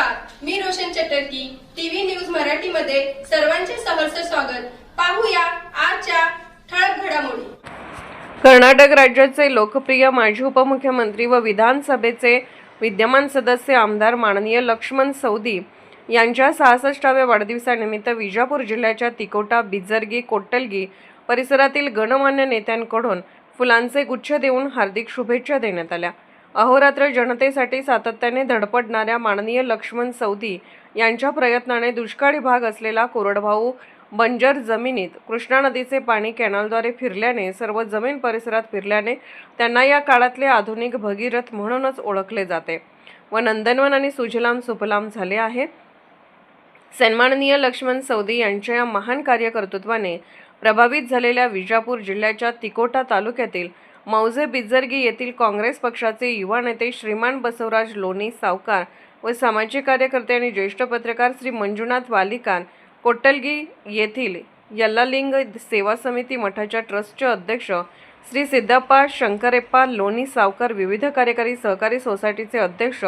Roshan चटर्की TV news मराठीमध्ये सर्वांचे सहर्ष स्वागत. पाहूया आजच्या ठळक घडामोडी. कर्नाटक राज्याचे लोकप्रिय माजी उपमुख्यमंत्री व विधानसभेचे विद्यमान सदस्य आमदार माननीय लक्ष्मण सौदी यांच्या सहासष्टाव्या वाढदिवसानिमित्त विजापूर जिल्ह्याच्या तिकोटा बिजर्गी कोट्टलगी परिसरातील गणमान्य नेत्यांकडून फुलांचे गुच्छ देऊन हार्दिक शुभेच्छा देण्यात आल्या. अहोरात्र जनतेसाठी सातत्याने धडपडणाऱ्या माननीय लक्ष्मण सौदी यांच्या प्रयत्नाने दुष्काळी भाग असलेला कोरडभाऊ बंजर जमिनीत कृष्णा नदीचे पाणी कॅनलद्वारे फिरल्याने सर्व जमीन परिसरात फिरल्याने त्यांना या काळातले आधुनिक भगीरथ म्हणूनच ओळखले जाते व नंदनवन आणि सुजलाम सुफलाम झाले आहे. सन्माननीय लक्ष्मण सौदी यांच्या या महान कार्यकर्तृत्वाने प्रभावित झालेल्या विजापूर जिल्ह्याच्या तिकोटा तालुक्यातील मौजे बिजर्गी येथील काँग्रेस पक्षाचे युवा नेते श्रीमान बसवराज लोणी सावकार व सामाजिक कार्यकर्ते आणि ज्येष्ठ पत्रकार श्री मंजुनाथ वालिकान कोट्टलगी येथील यल्लालिंग सेवा समिती मठाच्या ट्रस्टचे अध्यक्ष श्री सिद्धप्पा शंकरेप्पा लोणी सावकर विविध कार्यकारी सहकारी सोसायटीचे अध्यक्ष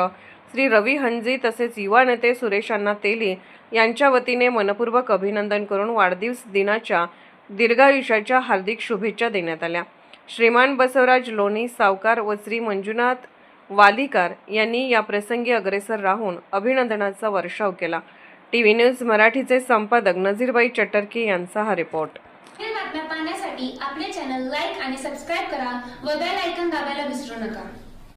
श्री रवी हंजी तसेच युवा नेते सुरेश अण्णा तेली यांच्या वतीने मनपूर्वक अभिनंदन करून वाढदिवस दिनाच्या दीर्घायुष्याच्या हार्दिक शुभेच्छा देण्यात आल्या. श्रीमान बसवराज लोणी सावकार व श्री मंजुनाथ वालीकार यांनी या प्रसंगी अग्रेसर राहून अभिनंदनाचा वर्षाव केला. टी व्ही न्यूज मराठीचे संपादक नझीरबाई चटर्की यांचा हा रिपोर्ट. बातम्या पाहण्यासाठी आपले चॅनल लाईक आणि सबस्क्राईब करा व बेल ऐकॉन दाबायला विसरू नका.